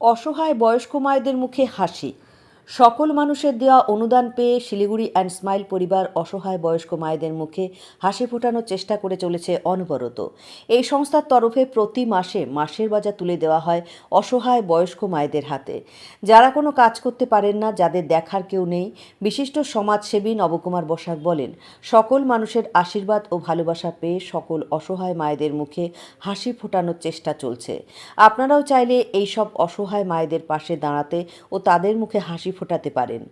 অসহায় বয়স্ক মায়েদের মুখে হাসি। সকল মানুষের দেওয়া অনুদান পেয়ে শিলিগুড়ি অ্যান্ড স্মাইল পরিবার অসহায় বয়স্ক মায়েদের মুখে হাসি ফোটানোর চেষ্টা করে চলেছে অনবরত। এই সংস্থার তরফে প্রতি মাসে মাসের বাজার তুলে দেওয়া হয় অসহায় বয়স্ক মায়েদের হাতে। যারা কোনো কাজ করতে পারেন না, যাদের দেখার কেউ নেই, বিশিষ্ট সমাজসেবী নবকুমার বসাক বলেন, সকল মানুষের আশীর্বাদ ও ভালোবাসা পেয়ে সকল অসহায় মায়েদের মুখে হাসি ফোটানোর চেষ্টা চলছে। আপনারাও চাইলে এই সব অসহায় মায়েদের পাশে দাঁড়াতে ও তাদের মুখে হাসি ফোটাতে পারেন।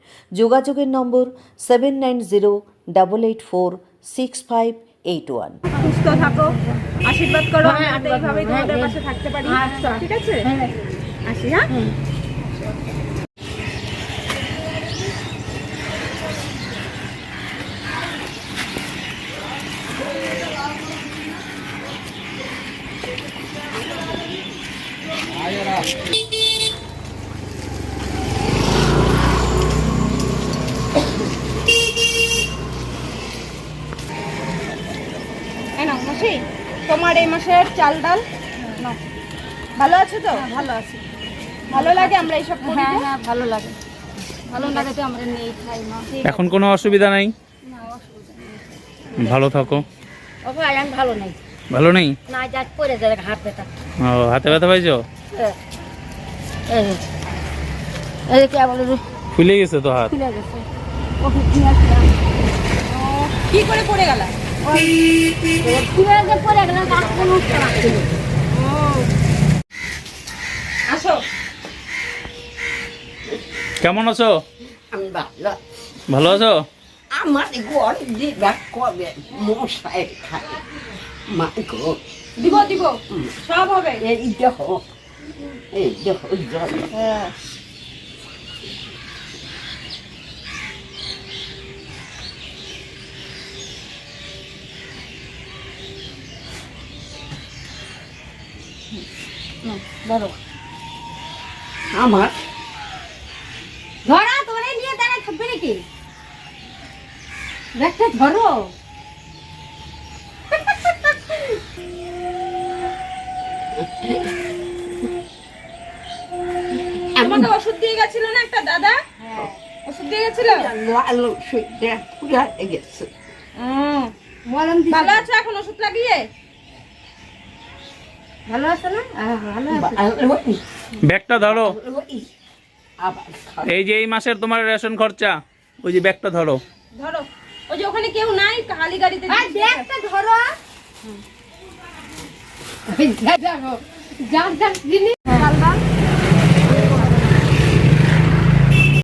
যোগাযোগের number seven nine zero double eight four six five eight one. সুস্থ থাকো আশীর্বাদ করো আমি এইভাবেই তোমাদের পাশে থাকতে পারি। ঠিক আছে? আসি হ্যাঁ? মাসি তোমার এই মাসের চাল ডাল? ভালো আছো তো? ভালো আছি। ভালো লাগে আমরা এইসব করি হ্যাঁ হ্যাঁ ভালো লাগে। ভালো লাগে তো আমরা নেই খাই না এখন কোনো অসুবিধা নাই? ভালো থাকো। ও ভাই আমি ভালো নেই। ভালো নেই? না যা পড়ে যাবে হাত ব্যথা। ও হাতে ব্যথা পাইছো? এ, এই যে, এই যে কে বলে ফুলে গেছে তো হাত? খুলে গেছে। কি করে পড়ে গেল? কেমন আছো? আমি ভালো ভালো আছো? আমার ঘর দিদা কবে মশাই খায়। মা গো। দিব দিব। সব হবে। এই দেহ এই জল। হ্যাঁ। ধরো। আমার। ধরা তোমার নিয়ে দাঁড়ায় থাকবে নাকি? ব্যাগটা ধরো। ওষুধ দিয়ে গেছিল না একটা দাদা? ওষুধ দিয়ে গেছিল? পুরা গেছে হুম। মলম ভালো আছো এখন ওষুধ লাগিয়ে? ভালো আছে না? ভালো আছে। ব্যাগটা ধরো। এই যে এই মাসের তোমার রেশন খরচা ওই যে ব্যাগটা ধরো। ধরো। ওই যে ওখানে কেউ নাই খালি গাড়িতে ব্যাগটা ধরো। যার যার জিনিস